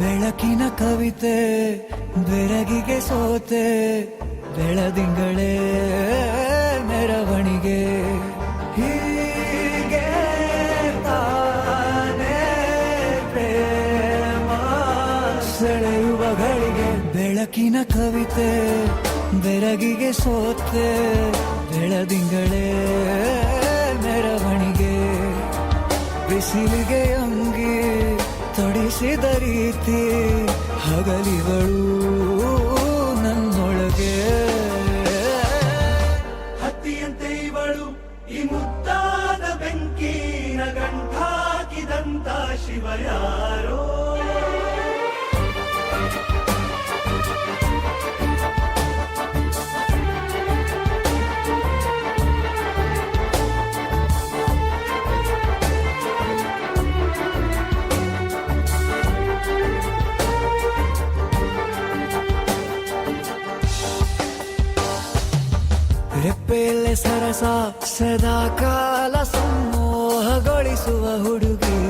ಬೆಳಕಿನ ಕವಿತೆ ಬೆಳಗಿಗೆ ಸೋತೆ, ಬೆಳದಿಂಗಳೇ ಮೆರವಣಿಗೆ. ಹೀಗೆ ತಾನೇ ಬೆಳಕಿನ ಕವಿತೆ, ಬೆರಗಿಗೆ ಸೋತೆ, ಬೆಳದಿಂಗಳೇ ಮೆರವಣಿಗೆ. ಬಿಸಿಲಿಗೆ ತೊಡಿಸಿದ ರೀತಿ ಹಗಲಿಗಳು ನನ್ನೊಳಗೆ. ಹತ್ತಿಯಂತೆ ಇವಳು ಈ ಮುದ್ದಾದ ಬೆಂಕಿನ ಗಂಟಾಕಿದಂತ ಶಿವ ಯಾರೋ ರೆಪ್ಪೆಯಲ್ಲೇ ಸರಸ ಸದಾ ಕಾಲ ಸಂಮೋಹಗೊಳಿಸುವ ಹುಡುಗಿ.